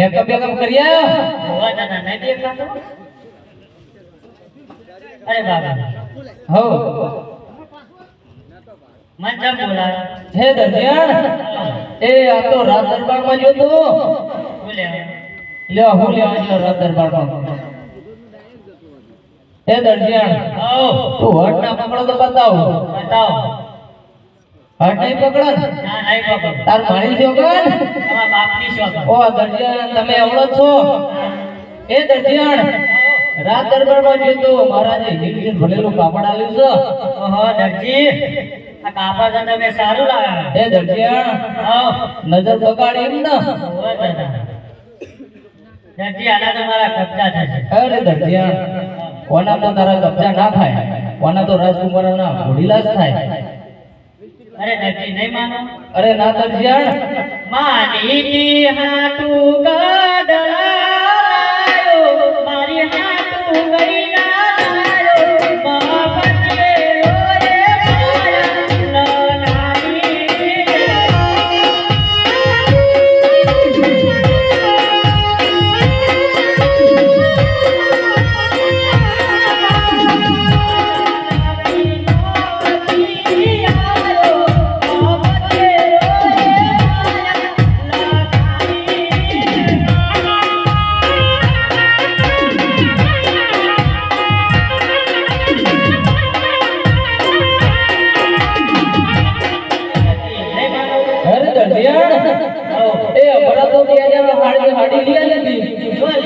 Makeup backup કરી દાદા નહીં દેખાતો અરે બાબા હો મન જમ બોલાય હે દરજિયાણ એ આ તો રાત દરબારમાં જો તું લ્યો હું લે આજ રાત દરબારમાં હે દરજિયાણ આવો તું હટ ના પકડો તો બતાવ બતાવો હટ નહીં પકડો. ના નહીં પકડો. તાર મારી છોકરા તમારા બાપની શોખ ઓ દરજિયાણ તમે અવળો છો. એ દરજિયાણ રાત દરબારમાં જો તું મહારાજે હિલજીન ભરેલું કાપડ આલ્યું છે. ઓહો દરજી. આ કાપડ તમે સારું લાવ્યા. એ દરજિયાણ આવ નજર બગાડી એમ ને. દરજી આના તમારા કબજા થશે. અરે દરજિયાણ કોના તો તારા કબજા ના થાય. કોના તો રાજકુમારના ઘોડીલા જ થાય. અરે દરજી નહીં માનો. અરે ના દરજિયાણ માની હાટુ ગડલાયો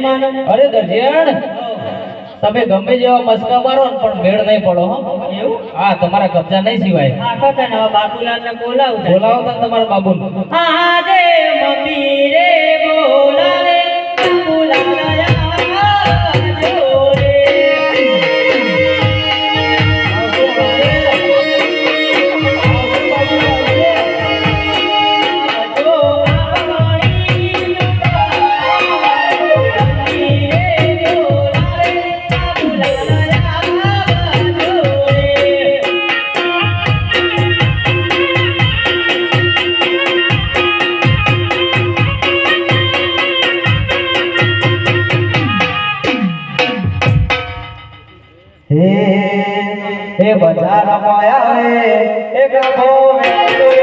નહીં માનો અરે દરજિયાણ તમે ગમે જેવા મસ્કા મારો ને પણ મેળ નહીં પડો હો. એવું? હા તમારા કબજા નહીં સિવાય. બાપુલાલ ને બોલાવું બોલાવો તો તમારા બાબુ આજે મમ્મી રે બોલાવે હે હે બજાર માયા રે એક ભોવે